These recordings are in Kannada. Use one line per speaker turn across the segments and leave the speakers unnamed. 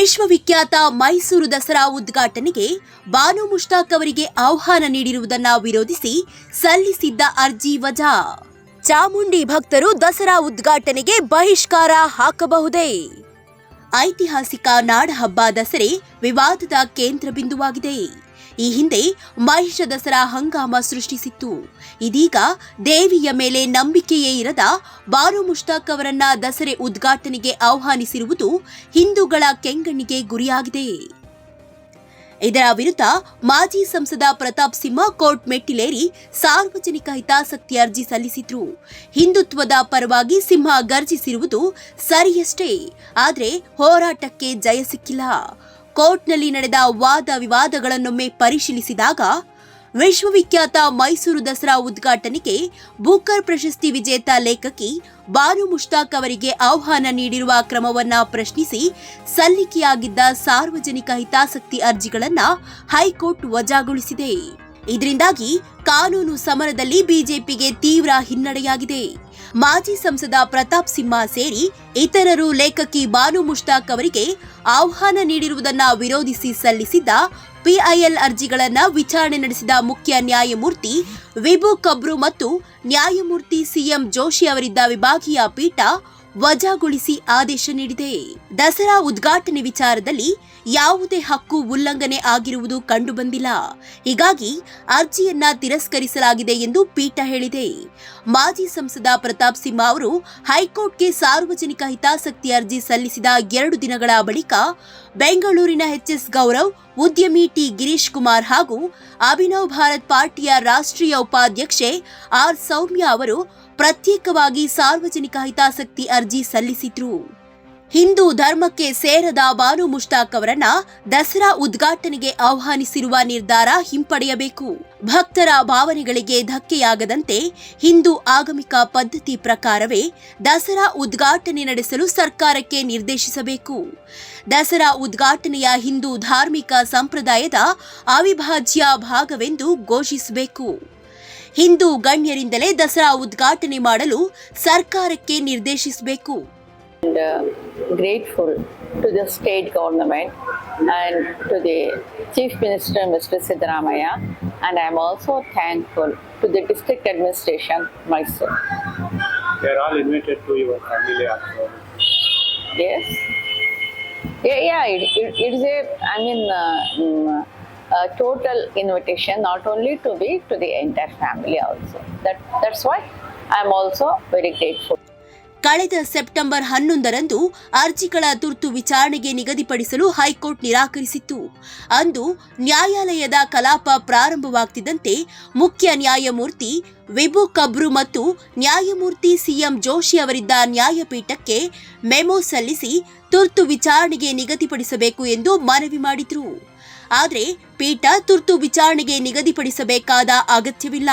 ವಿಶ್ವವಿಖ್ಯಾತ ಮೈಸೂರು ದಸರಾ ಉದ್ಘಾಟನೆಗೆ ಬಾನು ಮುಷ್ತಾಕ್ ಅವರಿಗೆ ಆಹ್ವಾನ ನೀಡಿರುವುದನ್ನ ವಿರೋಧಿಸಿ ಸಲ್ಲಿಸಿದ್ದ ಅರ್ಜಿ ವಜಾ. ಚಾಮುಂಡಿ ಭಕ್ತರು ದಸರಾ ಉದ್ಘಾಟನೆಗೆ ಬಹಿಷ್ಕಾರ ಹಾಕಬಹುದೇ? ಐತಿಹಾಸಿಕ ನಾಡಹಬ್ಬ ದಸರೆ ವಿವಾದದ ಕೇಂದ್ರ ಬಿಂದುವಾಗಿದೆ. ಈ ಹಿಂದೆ ಮಹಿಷ ದಸರಾ ಹಂಗಾಮ ಸೃಷ್ಟಿಸಿತ್ತು. ಇದೀಗ ದೇವಿಯ ಮೇಲೆ ನಂಬಿಕೆಯೇ ಇರದ ಬಾರು ಮುಷ್ತಾಕ್ ಅವರನ್ನ ದಸರೆ ಉದ್ಘಾಟನೆಗೆ ಆಹ್ವಾನಿಸಿರುವುದು ಹಿಂದೂಗಳ ಕೆಂಗಣ್ಣಿಗೆ ಗುರಿಯಾಗಿದೆ. ಇದರ ವಿರುದ್ಧ ಮಾಜಿ ಸಂಸದ ಪ್ರತಾಪ್ ಸಿಂಹ ಕೋರ್ಟ್ ಮೆಟ್ಟಿಲೇರಿ ಸಾರ್ವಜನಿಕ ಹಿತಾಸಕ್ತಿ ಅರ್ಜಿ ಸಲ್ಲಿಸಿದ್ರು. ಹಿಂದುತ್ವದ ಪರವಾಗಿ ಸಿಂಹ ಗರ್ಜಿಸಿರುವುದು ಸರಿಯಷ್ಟೇ. ಆದರೆ ಹೋರಾಟಕ್ಕೆ ಜಯ ಸಿಕ್ಕಿಲ್ಲ. ಕೋರ್ಟ್ನಲ್ಲಿ ನಡೆದ ವಾದ ವಿವಾದಗಳನ್ನೊಮ್ಮೆ ಪರಿಶೀಲಿಸಿದಾಗ ವಿಶ್ವವಿಖ್ಯಾತ ಮೈಸೂರು ದಸರಾ ಉದ್ಘಾಟನೆಗೆ ಬೂಕರ್ ಪ್ರಶಸ್ತಿ ವಿಜೇತ ಲೇಖಕಿ ಬಾನು ಮುಷ್ತಾಕ್ ಅವರಿಗೆ ಆಹ್ವಾನ ನೀಡಿರುವ ಕ್ರಮವನ್ನ ಪ್ರಶ್ನಿಸಿ ಸಲ್ಲಿಕೆಯಾಗಿದ್ದ ಸಾರ್ವಜನಿಕ ಹಿತಾಸಕ್ತಿ ಅರ್ಜಿಗಳನ್ನು ಹೈಕೋರ್ಟ್ ವಜಾಗೊಳಿಸಿದೆ. ಇದರಿಂದಾಗಿ ಕಾನೂನು ಸಮರದಲ್ಲಿ ಬಿಜೆಪಿಗೆ ತೀವ್ರ ಹಿನ್ನಡೆಯಾಗಿದೆ. ಮಾಜಿ ಸಂಸದ ಪ್ರತಾಪ್ ಸಿಂಹ ಸೇರಿ ಇತರರು ಲೇಖಕಿ ಬಾನು ಮುಷ್ತಾಕ್ ಅವರಿಗೆ ಆಹ್ವಾನ ನೀಡಿರುವುದನ್ನು ವಿರೋಧಿಸಿ ಸಲ್ಲಿಸಿದ್ದ ಪಿಐಎಲ್ ಅರ್ಜಿಗಳನ್ನು ವಿಚಾರಣೆ ನಡೆಸಿದ ಮುಖ್ಯ ನ್ಯಾಯಮೂರ್ತಿ ವಿಭು ಕಬ್ರು ಮತ್ತು ನ್ಯಾಯಮೂರ್ತಿ ಸಿಎಂ ಜೋಶಿ ಅವರಿದ್ದ ವಿಭಾಗೀಯ ಪೀಠ ವಜಾಗೊಳಿಸಿ ಆದೇಶ ನೀಡಿದೆ. ದಸರಾ ಉದ್ಘಾಟನೆ ವಿಚಾರದಲ್ಲಿ ಯಾವುದೇ ಹಕ್ಕು ಉಲ್ಲಂಘನೆ ಆಗಿರುವುದು ಕಂಡುಬಂದಿಲ್ಲ. ಹೀಗಾಗಿ ಅರ್ಜಿಯನ್ನ ತಿರಸ್ಕರಿಸಲಾಗಿದೆ ಎಂದು ಪೀಠ ಹೇಳಿದೆ. ಮಾಜಿ ಸಂಸದ ಪ್ರತಾಪ್ ಸಿಂಹ ಅವರು ಹೈಕೋರ್ಟ್ಗೆ ಸಾರ್ವಜನಿಕ ಹಿತಾಸಕ್ತಿ ಅರ್ಜಿ ಸಲ್ಲಿಸಿದ ಎರಡು ದಿನಗಳ ಬಳಿಕ ಬೆಂಗಳೂರಿನ ಎಚ್ಎಸ್ ಗೌರವ್, ಉದ್ಯಮಿ ಟಿ ಗಿರೀಶ್ ಕುಮಾರ್ ಹಾಗೂ ಅಭಿನವ್ ಭಾರತ್ ಪಾರ್ಟಿಯ ರಾಷ್ಟ್ರೀಯ ಉಪಾಧ್ಯಕ್ಷೆ ಆರ್ ಸೌಮ್ಯ ಅವರು ಪ್ರತ್ಯೇಕವಾಗಿ ಸಾರ್ವಜನಿಕ ಹಿತಾಸಕ್ತಿ ಅರ್ಜಿ ಸಲ್ಲಿಸಿದ್ರು. ಹಿಂದೂ ಧರ್ಮಕ್ಕೆ ಸೇರದ ಬಾನು ಮುಷ್ತಾಕ್ ಅವರನ್ನ ದಸರಾ ಉದ್ಘಾಟನೆಗೆ ಆಹ್ವಾನಿಸಿರುವ ನಿರ್ಧಾರ ಹಿಂಪಡೆಯಬೇಕು. ಭಕ್ತರ ಭಾವನೆಗಳಿಗೆ ಧಕ್ಕೆಯಾಗದಂತೆ ಹಿಂದೂ ಆಗಮಿಕ ಪದ್ಧತಿ ಪ್ರಕಾರವೇ ದಸರಾ ಉದ್ಘಾಟನೆ ನಡೆಸಲು ಸರ್ಕಾರಕ್ಕೆ ನಿರ್ದೇಶಿಸಬೇಕು. ದಸರಾ ಉದ್ಘಾಟನೆಯ ಹಿಂದೂ ಧಾರ್ಮಿಕ ಸಂಪ್ರದಾಯದ ಅವಿಭಾಜ್ಯ ಭಾಗವೆಂದು ಘೋಷಿಸಬೇಕು. ಹಿಂದೂ ಗಣ್ಯರಿಂದಲೇ ದಸರಾ ಉದ್ಘಾಟನೆ ಮಾಡಲು ಸರ್ಕಾರಕ್ಕೆ ನಿರ್ದೇಶಿಸಬೇಕು
and uh, grateful to the state government and to the Chief Minister Mr. Siddaramaya and I am also thankful to the district administration Mysore.
They are all invited to your family also.
Yes. Yeah, yeah. It, it, it is a, I mean, uh, mm, a total invitation, not only to be to the entire family also. That that's why I am also very grateful.
ಕಳೆದ ಸೆಪ್ಟೆಂಬರ್ ಹನ್ನೊಂದರಂದು ಅರ್ಜಿಗಳ ತುರ್ತು ವಿಚಾರಣೆಗೆ ನಿಗದಿಪಡಿಸಲು ಹೈಕೋರ್ಟ್ ನಿರಾಕರಿಸಿತ್ತು ಅಂದು ನ್ಯಾಯಾಲಯದ ಕಲಾಪ ಪ್ರಾರಂಭವಾಗ್ತಿದ್ದಂತೆ ಮುಖ್ಯ ನ್ಯಾಯಮೂರ್ತಿ ವಿಭು ಕಬ್ರು ಮತ್ತು ನ್ಯಾಯಮೂರ್ತಿ ಸಿಎಂ ಜೋಶಿ ಅವರಿದ್ದ ನ್ಯಾಯಪೀಠಕ್ಕೆ ಮೆಮೊ ಸಲ್ಲಿಸಿ ತುರ್ತು ವಿಚಾರಣೆಗೆ ನಿಗದಿಪಡಿಸಬೇಕು ಎಂದು ಮನವಿ ಮಾಡಿದ್ರು ಆದರೆ ಪೀಠ ತುರ್ತು ವಿಚಾರಣೆಗೆ ನಿಗದಿಪಡಿಸಬೇಕಾದ ಅಗತ್ಯವಿಲ್ಲ.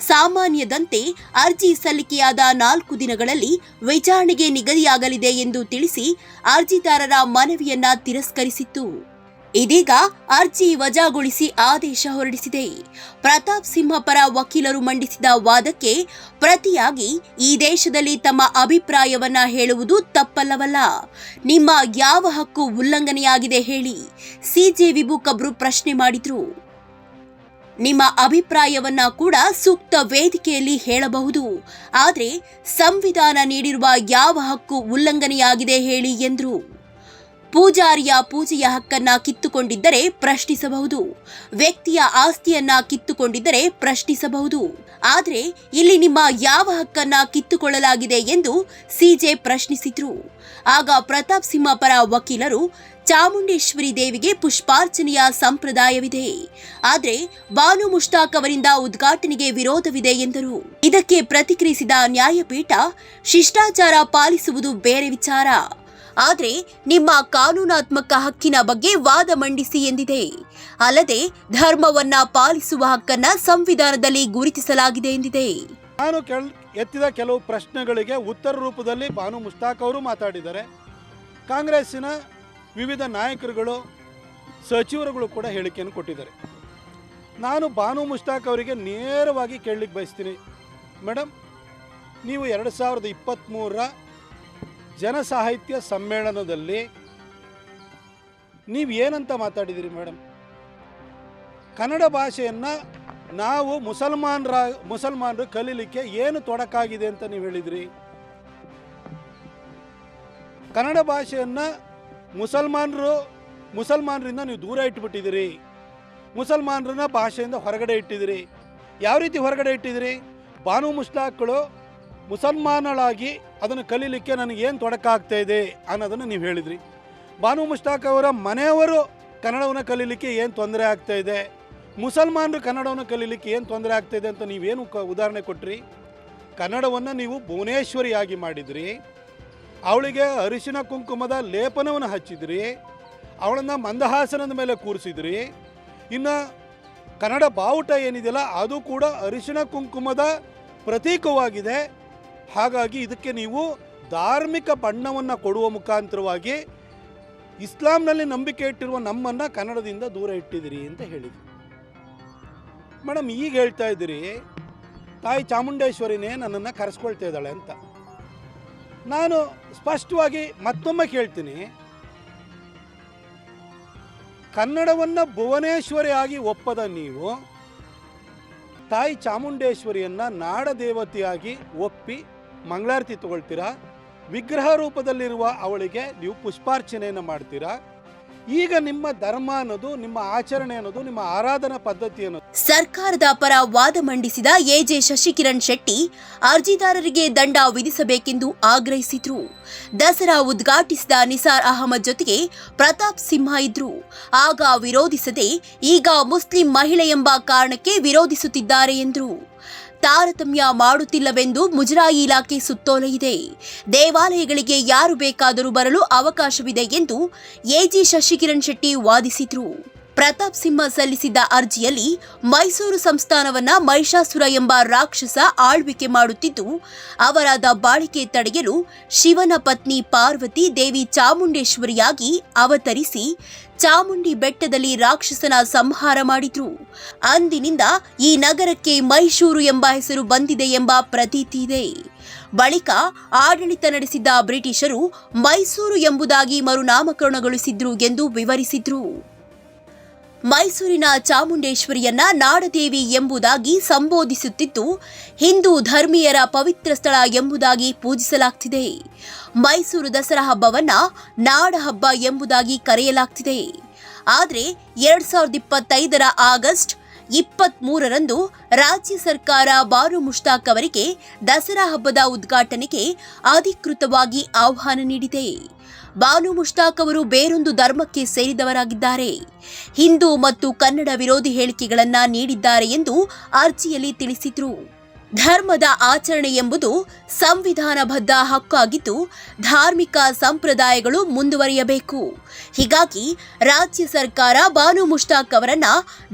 ಸಾಮಾನ್ಯದಂತೆ ಅರ್ಜಿ ಸಲ್ಲಿಕೆಯಾದ ನಾಲ್ಕು ದಿನಗಳಲ್ಲಿ ವಿಚಾರಣೆಗೆ ನಿಗದಿಯಾಗಲಿದೆ ಎಂದು ತಿಳಿಸಿ ಅರ್ಜಿದಾರರ ಮನವಿಯನ್ನ ತಿರಸ್ಕರಿಸಿತ್ತು. ಇದೀಗ ಅರ್ಜಿ ವಜಾಗೊಳಿಸಿ ಆದೇಶ ಹೊರಡಿಸಿದೆ. ಪ್ರತಾಪ್ ಸಿಂಹ ಪರ ವಕೀಲರು ಮಂಡಿಸಿದ ವಾದಕ್ಕೆ ಪ್ರತಿಯಾಗಿ ಈ ದೇಶದಲ್ಲಿ ತಮ್ಮ ಅಭಿಪ್ರಾಯವನ್ನ ಹೇಳುವುದು ತಪ್ಪಲ್ಲವಲ್ಲ. ನಿಮ್ಮ ಯಾವ ಹಕ್ಕು ಉಲ್ಲಂಘನೆಯಾಗಿದೆ ಹೇಳಿ ಸಿಜೆ ವಿಭುಕಬ್ರು ಪ್ರಶ್ನೆ ಮಾಡಿದ್ರು. ನಿಮ್ಮ ಅಭಿಪ್ರಾಯವನ್ನ ಕೂಡ ಸೂಕ್ತ ವೇದಿಕೆಯಲ್ಲಿ ಹೇಳಬಹುದು. ಆದರೆ ಸಂವಿಧಾನ ನೀಡಿರುವ ಯಾವ ಹಕ್ಕು ಉಲ್ಲಂಘನೆಯಾಗಿದೆ ಹೇಳಿ ಎಂದ್ರು. ಪೂಜಾರಿಯ ಪೂಜೆಯ ಹಕ್ಕನ್ನ ಕಿತ್ತುಕೊಂಡಿದ್ದರೆ ಪ್ರಶ್ನಿಸಬಹುದು. ವ್ಯಕ್ತಿಯ ಆಸ್ತಿಯನ್ನ ಕಿತ್ತುಕೊಂಡಿದ್ದರೆ ಪ್ರಶ್ನಿಸಬಹುದು. ಆದರೆ ಇಲ್ಲಿ ನಿಮ್ಮ ಯಾವ ಹಕ್ಕನ್ನ ಕಿತ್ತುಕೊಳ್ಳಲಾಗಿದೆ ಎಂದು ಸಿಜೆ ಪ್ರಶ್ನಿಸಿದ್ರು. ಆಗ ಪ್ರತಾಪ್ ಸಿಂಹ ಪರ ವಕೀಲರು ಚಾಮುಂಡೇಶ್ವರಿ ದೇವಿಗೆ ಪುಷ್ಪಾರ್ಚನೆಯ ಸಂಪ್ರದಾಯವಿದೆ. ಆದರೆ ಬಾನು ಮುಷ್ತಾಕ್ ಅವರಿಂದ ಉದ್ಘಾಟನೆಗೆ ವಿರೋಧವಿದೆ ಎಂದರು. ಇದಕ್ಕೆ ಪ್ರತಿಕ್ರಿಯಿಸಿದ ನ್ಯಾಯಪೀಠ, ಶಿಷ್ಟಾಚಾರ ಪಾಲಿಸುವುದು ಬೇರೆ ವಿಚಾರ. ಆದರೆ ನಿಮ್ಮ ಕಾನೂನಾತ್ಮಕ ಹಕ್ಕಿನ ಬಗ್ಗೆ ವಾದ ಮಂಡಿಸಿ ಎಂದಿದೆ. ಅಲ್ಲದೆ ಧರ್ಮವನ್ನ ಪಾಲಿಸುವ ಹಕ್ಕನ್ನ ಸಂವಿಧಾನದಲ್ಲಿ ಗುರುತಿಸಲಾಗಿದೆ ಎಂದಿದೆ.
ನಾನು ಎತ್ತಿದ ಕೆಲವು ಪ್ರಶ್ನೆಗಳಿಗೆ ಉತ್ತರ ರೂಪದಲ್ಲಿ ಬಾನು ಮುಸ್ತಾಕ್ ಅವರು ಮಾತಾಡಿದ್ದಾರೆ. ಕಾಂಗ್ರೆಸ್ಸಿನ ವಿವಿಧ ನಾಯಕರುಗಳು, ಸಚಿವರುಗಳು ಕೂಡ ಹೇಳಿಕೆಯನ್ನು ಕೊಟ್ಟಿದ್ದಾರೆ. ನಾನು ಬಾನು ಮುಸ್ತಾಕ್ ಅವರಿಗೆ ನೇರವಾಗಿ ಕೇಳಲಿಕ್ಕೆ ಬಯಸ್ತೀನಿ. ಮೇಡಮ್ ನೀವು ಎರಡು ಸಾವಿರದ ಇಪ್ಪತ್ತ್ಮೂರರ ಜನಸಾಹಿತ್ಯ ಸಮ್ಮೇಳನದಲ್ಲಿ ನೀವು ಏನಂತ ಮಾತಾಡಿದಿರಿ ಮೇಡಮ್ ಕನ್ನಡ ಭಾಷೆಯನ್ನು ನಾವು ಮುಸಲ್ಮಾನರ, ಮುಸಲ್ಮಾನರು ಕಲೀಲಿಕ್ಕೆ ಏನು ತೊಡಕಾಗಿದೆ ಅಂತ ನೀವು ಹೇಳಿದ್ರಿ? ಕನ್ನಡ ಭಾಷೆಯನ್ನು ಮುಸಲ್ಮಾನರು, ಮುಸಲ್ಮಾನರಿಂದ ನೀವು ದೂರ ಇಟ್ಬಿಟ್ಟಿದ್ದೀರಿ ಮುಸಲ್ಮಾನರನ್ನ ಭಾಷೆಯಿಂದ ಹೊರಗಡೆ ಇಟ್ಟಿದ್ದೀರಿ ಯಾವ ರೀತಿ ಹೊರಗಡೆ ಇಟ್ಟಿದ್ದೀರಿ ಬಾನು ಮುಸ್ಲಾಕ್ಗಳು ಮುಸಲ್ಮಾನಳಾಗಿ ಅದನ್ನು ಕಲೀಲಿಕ್ಕೆ ನನಗೆ ಏನು ತೊಡಕಾಗ್ತಾ ಇದೆ ಅನ್ನೋದನ್ನು ನೀವು ಹೇಳಿದ್ರಿ. ಬಾನು ಮುಷ್ತಾಕ್ ಅವರ ಮನೆಯವರು ಕನ್ನಡವನ್ನು ಕಲೀಲಿಕ್ಕೆ ಏನು ತೊಂದರೆ ಆಗ್ತಾ ಇದೆ? ಮುಸಲ್ಮಾನರು ಕನ್ನಡವನ್ನು ಕಲೀಲಿಕ್ಕೆ ಏನು ತೊಂದರೆ ಆಗ್ತಾ ಇದೆ ಅಂತ ನೀವೇನು ಕ ಉದಾಹರಣೆ ಕೊಟ್ರಿ? ಕನ್ನಡವನ್ನು ನೀವು ಭುವನೇಶ್ವರಿಯಾಗಿ ಮಾಡಿದ್ರಿ. ಅವಳಿಗೆ ಅರಿಶಿನ ಕುಂಕುಮದ ಲೇಪನವನ್ನು ಹಚ್ಚಿದ್ರಿ. ಅವಳನ್ನು ಮಂದಹಾಸನದ ಮೇಲೆ ಕೂರಿಸಿದ್ರಿ. ಇನ್ನು ಕನ್ನಡ ಬಾವುಟ ಏನಿದೆಯಲ್ಲ, ಅದು ಕೂಡ ಅರಿಶಿನ ಕುಂಕುಮದ ಪ್ರತೀಕವಾಗಿದೆ. ಹಾಗಾಗಿ ಇದಕ್ಕೆ ನೀವು ಧಾರ್ಮಿಕ ಬಣ್ಣವನ್ನು ಕೊಡುವ ಮುಖಾಂತರವಾಗಿ ಇಸ್ಲಾಂನಲ್ಲಿ ನಂಬಿಕೆ ಇಟ್ಟಿರುವ ನಮ್ಮನ್ನು ಕನ್ನಡದಿಂದ ದೂರ ಇಟ್ಟಿದ್ದೀರಿ ಅಂತ ಹೇಳಿದ್ರು. ಮೇಡಮ್ ಈಗ ಹೇಳ್ತಾ ಇದ್ದೀರಿ, ತಾಯಿ ಚಾಮುಂಡೇಶ್ವರಿನೇ ನನ್ನನ್ನು ಕರೆಸ್ಕೊಳ್ತಾ ಇದ್ದಾಳೆ ಅಂತ. ನಾನು ಸ್ಪಷ್ಟವಾಗಿ ಮತ್ತೊಮ್ಮೆ ಕೇಳ್ತೀನಿ, ಕನ್ನಡವನ್ನು ಭುವನೇಶ್ವರಿ ಆಗಿ ಒಪ್ಪದ ನೀವು, ತಾಯಿ ಚಾಮುಂಡೇಶ್ವರಿಯನ್ನು ನಾಡದೇವತೆಯಾಗಿ ಒಪ್ಪಿ ಮಂಗಳಾರತಿ ತಗೊಳ್ತೀರಾ? ವಿಗ್ರಹ ರೂಪದಲ್ಲಿರುವ ಅವಳಿಗೆ ನೀವು ಪುಷ್ಪಾರ್ಚನೆಯನ್ನು ಮಾಡ್ತೀರಾ? ಈಗ ನಿಮ್ಮ ಧರ್ಮ ಅನ್ನೋದು, ನಿಮ್ಮ ಆಚರಣೆ ಅನ್ನೋದು, ನಿಮ್ಮ ಆರಾಧನಾ ಪದ್ಧತಿ ಅನ್ನೋದು.
ಸರ್ಕಾರದ ಪರ ವಾದ ಮಂಡಿಸಿದ ಎಜೆ ಶಶಿಕಿರಣ್ ಶೆಟ್ಟಿ ಅರ್ಜಿದಾರರಿಗೆ ದಂಡ ವಿಧಿಸಬೇಕೆಂದು ಆಗ್ರಹಿಸಿದ್ರು. ದಸರಾ ಉದ್ಘಾಟಿಸಿದ ನಿಸಾರ್ ಅಹಮದ್ ಜೊತೆಗೆ ಪ್ರತಾಪ್ ಸಿಂಹ ಇದ್ರು. ಆಗ ವಿರೋಧಿಸದೆ ಈಗ ಮುಸ್ಲಿಂ ಮಹಿಳೆ ಎಂಬ ಕಾರಣಕ್ಕೆ ವಿರೋಧಿಸುತ್ತಿದ್ದಾರೆ ಎಂದರು. ತಾರತಮ್ಯ ಮಾಡುತ್ತಿಲ್ಲವೆಂದು ಮುಜರಾಯಿ ಇಲಾಖೆ ಸುತ್ತೋಲೆಯಿದೆ ದೇವಾಲಯಗಳಿಗೆ ಯಾರು ಬೇಕಾದರೂ ಬರಲು ಅವಕಾಶವಿದೆ ಎಂದು ಎಜಿ ಶಶಿಕಿರಣ್ ಶೆಟ್ಟಿ ವಾದಿಸಿದ್ರು. ಪ್ರತಾಪ್ ಸಿಂಹ ಸಲ್ಲಿಸಿದ್ದ ಅರ್ಜಿಯಲ್ಲಿ ಮೈಸೂರು ಸಂಸ್ಥಾನವನ್ನ ಮಹಿಷಾಸುರ ಎಂಬ ರಾಕ್ಷಸ ಆಳ್ವಿಕೆ ಮಾಡುತ್ತಿದ್ದು, ಅವರಾದ ಬಾಳಿಕೆ ತಡೆಯಲು ಶಿವನ ಪತ್ನಿ ಪಾರ್ವತಿ ದೇವಿ ಚಾಮುಂಡೇಶ್ವರಿಯಾಗಿ ಅವತರಿಸಿ ಚಾಮುಂಡಿ ಬೆಟ್ಟದಲ್ಲಿ ರಾಕ್ಷಸನ ಸಂಹಾರ ಮಾಡಿದ್ರು. ಅಂದಿನಿಂದ ಈ ನಗರಕ್ಕೆ ಮೈಸೂರು ಎಂಬ ಹೆಸರು ಬಂದಿದೆ ಎಂಬ ಪ್ರತೀತಿ ಇದೆ. ಬಳಿಕ ಆಡಳಿತ ನಡೆಸಿದ್ದ ಬ್ರಿಟಿಷರು ಮೈಸೂರು ಎಂಬುದಾಗಿ ಮರುನಾಮಕರಣಗೊಳಿಸಿದ್ರು ಎಂದು ವಿವರಿಸಿದ್ರು. ಮೈಸೂರಿನ ಚಾಮುಂಡೇಶ್ವರಿಯನ್ನ ನಾಡದೇವಿ ಎಂಬುದಾಗಿ ಸಂಬೋಧಿಸುತ್ತಿದ್ದು, ಹಿಂದೂ ಧರ್ಮೀಯರ ಪವಿತ್ರ ಸ್ಥಳ ಎಂಬುದಾಗಿ ಪೂಜಿಸಲಾಗ್ತಿದೆ. ಮೈಸೂರು ದಸರಾ ಹಬ್ಬವನ್ನ ನಾಡ ಹಬ್ಬ ಎಂಬುದಾಗಿ ಕರೆಯಲಾಗ್ತಿದೆ. ಆದರೆ, ಎರಡ್ ಸಾವಿರದ ಇಪ್ಪತ್ತೈದರ ಆಗಸ್ಟ್ ಇಪ್ಪತ್ತ್ ಮೂರರಂದು ರಾಜ್ಯ ಸರ್ಕಾರ ಬಾರು ಮುಷ್ತಾಕ್ ಅವರಿಗೆ ದಸರಾ ಹಬ್ಬದ ಉದ್ಘಾಟನೆಗೆ ಅಧಿಕೃತವಾಗಿ ಆಹ್ವಾನ ನೀಡಿದೆ. ಬಾನು ಮುಷ್ತಾಕ್ ಅವರು ಬೇರೊಂದು ಧರ್ಮಕ್ಕೆ ಸೇರಿದವರಾಗಿದ್ದಾರೆ. ಹಿಂದೂ ಮತ್ತು ಕನ್ನಡ ವಿರೋಧಿ ಹೇಳಿಕೆಗಳನ್ನು ನೀಡಿದ್ದಾರೆ ಎಂದು ಅರ್ಜಿಯಲ್ಲಿ ತಿಳಿಸಿದರು. ಧರ್ಮದ ಆಚರಣೆ ಎಂಬುದು ಸಂವಿಧಾನಬದ್ಧ ಹಕ್ಕಾಗಿದ್ದು ಧಾರ್ಮಿಕ ಸಂಪ್ರದಾಯಗಳು ಮುಂದುವರಿಯಬೇಕು. ಹೀಗಾಗಿ ರಾಜ್ಯ ಸರ್ಕಾರ ಬಾನು ಮುಷ್ತಾಕ್ ಅವರನ್ನ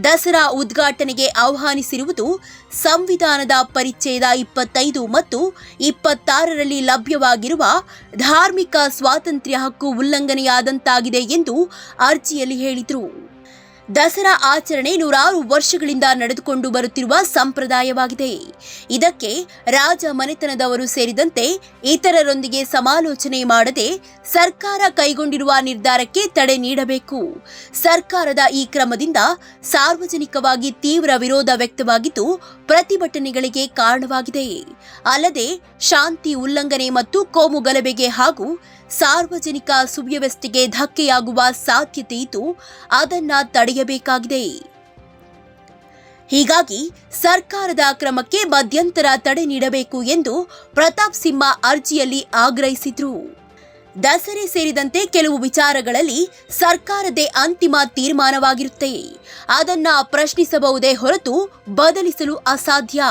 ದಸರಾ ಉದ್ಘಾಟನೆಗೆ ಆಹ್ವಾನಿಸಿರುವುದು ಸಂವಿಧಾನದ ಪರಿಚ್ಛೇದ ಇಪ್ಪತ್ತೈದು ಮತ್ತು ಇಪ್ಪತ್ತಾರರಲ್ಲಿ ಲಭ್ಯವಾಗಿರುವ ಧಾರ್ಮಿಕ ಸ್ವಾತಂತ್ರ್ಯ ಹಕ್ಕು ಉಲ್ಲಂಘನೆಯಾದಂತಾಗಿದೆ ಎಂದು ಅರ್ಜಿಯಲ್ಲಿ ಹೇಳಿದರು. ದಸರಾ ಆಚರಣೆ ನೂರಾರು ವರ್ಷಗಳಿಂದ ನಡೆದುಕೊಂಡು ಬರುತ್ತಿರುವ ಸಂಪ್ರದಾಯವಾಗಿದೆ. ಇದಕ್ಕೆ ರಾಜ ಮನೆತನದವರು ಸೇರಿದಂತೆ ಇತರರೊಂದಿಗೆ ಸಮಾಲೋಚನೆ ಮಾಡದೆ ಸರ್ಕಾರ ಕೈಗೊಂಡಿರುವ ನಿರ್ಧಾರಕ್ಕೆ ತಡೆ ನೀಡಬೇಕು. ಸರ್ಕಾರದ ಈ ಕ್ರಮದಿಂದ ಸಾರ್ವಜನಿಕವಾಗಿ ತೀವ್ರ ವಿರೋಧ ವ್ಯಕ್ತವಾಗಿದ್ದು ಪ್ರತಿಭಟನೆಗಳಿಗೆ ಕಾರಣವಾಗಿದೆ. ಅಲ್ಲದೆ, ಶಾಂತಿ ಉಲ್ಲಂಘನೆ ಮತ್ತು ಕೋಮು ಗಲಭೆಗೆ ಹಾಗೂ ಸಾರ್ವಜನಿಕ ಸುವ್ಯವಸ್ಥೆಗೆ ಧಕ್ಕೆಯಾಗುವ ಸಾಧ್ಯತೆ ಇದ್ದು, ಅದನ್ನ ತಡೆಯಬೇಕಾಗಿದೆ. ಹೀಗಾಗಿ, ಸರ್ಕಾರದ ಕ್ರಮಕ್ಕೆ ಮಧ್ಯಂತರ ತಡೆ ನೀಡಬೇಕು ಎಂದು ಪ್ರತಾಪ್ ಸಿಂಹ ಅರ್ಜಿಯಲ್ಲಿ ಆಗ್ರಹಿಸಿದ್ರು. ದಸರೆ ಸೇರಿದಂತೆ ಕೆಲವು ವಿಚಾರಗಳಲ್ಲಿ ಸರ್ಕಾರದೇ ಅಂತಿಮ ತೀರ್ಮಾನವಾಗಿರುತ್ತೆ. ಅದನ್ನ ಪ್ರಶ್ನಿಸಬಹುದೇ ಹೊರತು ಬದಲಿಸಲು ಅಸಾಧ್ಯ.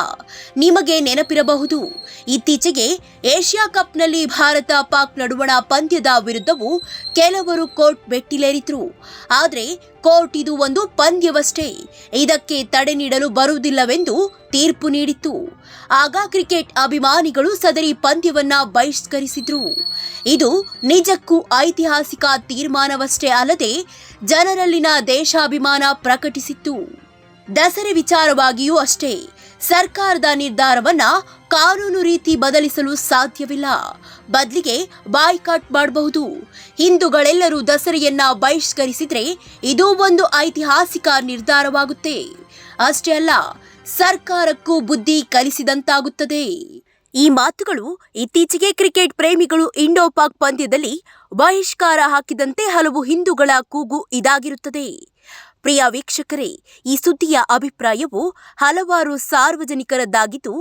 ನಿಮಗೆ ನೆನಪಿರಬಹುದು, ಇತ್ತೀಚೆಗೆ ಏಷ್ಯಾ ಕಪ್ನಲ್ಲಿ ಭಾರತ ಪಾಕ್ ನಡುವಣ ಪಂದ್ಯದ ವಿರುದ್ಧವೂ ಕೆಲವರು ಕೋರ್ಟ್ ಮೆಟ್ಟಿಲೇರಿದ್ರು ಆದರೆ ಕೋರ್ಟ್ ಇದು ಒಂದು ಪಂದ್ಯವಷ್ಟೇ. ಇದಕ್ಕೆ ತಡೆ ನೀಡಲು ಬರುವುದಿಲ್ಲವೆಂದು ತೀರ್ಪು ನೀಡಿತ್ತು. ಆಗ ಕ್ರಿಕೆಟ್ ಅಭಿಮಾನಿಗಳು ಸದರಿ ಪಂದ್ಯವನ್ನ ಬಹಿಷ್ಕರಿಸಿದ್ರು. ಇದು ನಿಜಕ್ಕೂ ಐತಿಹಾಸಿಕ ತೀರ್ಮಾನವಷ್ಟೇ ಅಲ್ಲದೆ ಜನರಲ್ಲಿನ ದೇಶಾಭಿಮಾನ ಪ್ರಕಟಿಸಿತ್ತು. ದಸರೆ ವಿಚಾರವಾಗಿಯೂ ಅಷ್ಟೇ. ಸರ್ಕಾರದ ನಿರ್ಧಾರವನ್ನ ಕಾನೂನು ರೀತಿ ಬದಲಿಸಲು ಸಾಧ್ಯವಿಲ್ಲ. ಬದಲಿಗೆ ಬಾಯ್ಕಾಟ್ ಮಾಡಬಹುದು. ಹಿಂದೂಗಳೆಲ್ಲರೂ ದಸರೆಯನ್ನ ಬಹಿಷ್ಕರಿಸಿದ್ರೆ ಇದು ಒಂದು ಐತಿಹಾಸಿಕ ನಿರ್ಧಾರವಾಗುತ್ತೆ. ಅಷ್ಟೇ ಅಲ್ಲ, ಸರ್ಕಾರಕ್ಕೂ ಬುದ್ಧಿ ಕಲಿಸಿದಂತಾಗುತ್ತದೆ. ಈ ಮಾತುಗಳು ಇತ್ತೀಚೆಗೆ ಕ್ರಿಕೆಟ್ ಪ್ರೇಮಿಗಳು ಇಂಡೋ ಪಾಕ್ ಪಂದ್ಯದಲ್ಲಿ ಬಹಿಷ್ಕಾರ ಹಾಕಿದಂತೆ ಹಲವು ಹಿಂದೂಗಳ ಕೂಗು ಇದಾಗಿರುತ್ತದೆ. ಪ್ರಿಯ ವೀಕ್ಷಕರೇ, ಈ ಸುದ್ದಿಯ ಅಭಿಪ್ರಾಯವು ಹಲವಾರು ಸಾರ್ವಜನಿಕರದ್ದಾಗಿದ್ದು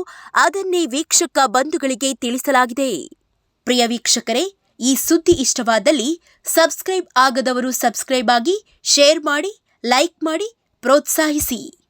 ಅದನ್ನೇ ವೀಕ್ಷಕ ಬಂಧುಗಳಿಗೆ ತಿಳಿಸಲಾಗಿದೆ. ಪ್ರಿಯ ವೀಕ್ಷಕರೇ, ಈ ಸುದ್ದಿ ಇಷ್ಟವಾದಲ್ಲಿ ಸಬ್ಸ್ಕ್ರೈಬ್ ಆಗದವರು ಸಬ್ಸ್ಕ್ರೈಬ್ ಆಗಿ, ಶೇರ್ ಮಾಡಿ, ಲೈಕ್ ಮಾಡಿ, ಪ್ರೋತ್ಸಾಹಿಸಿ.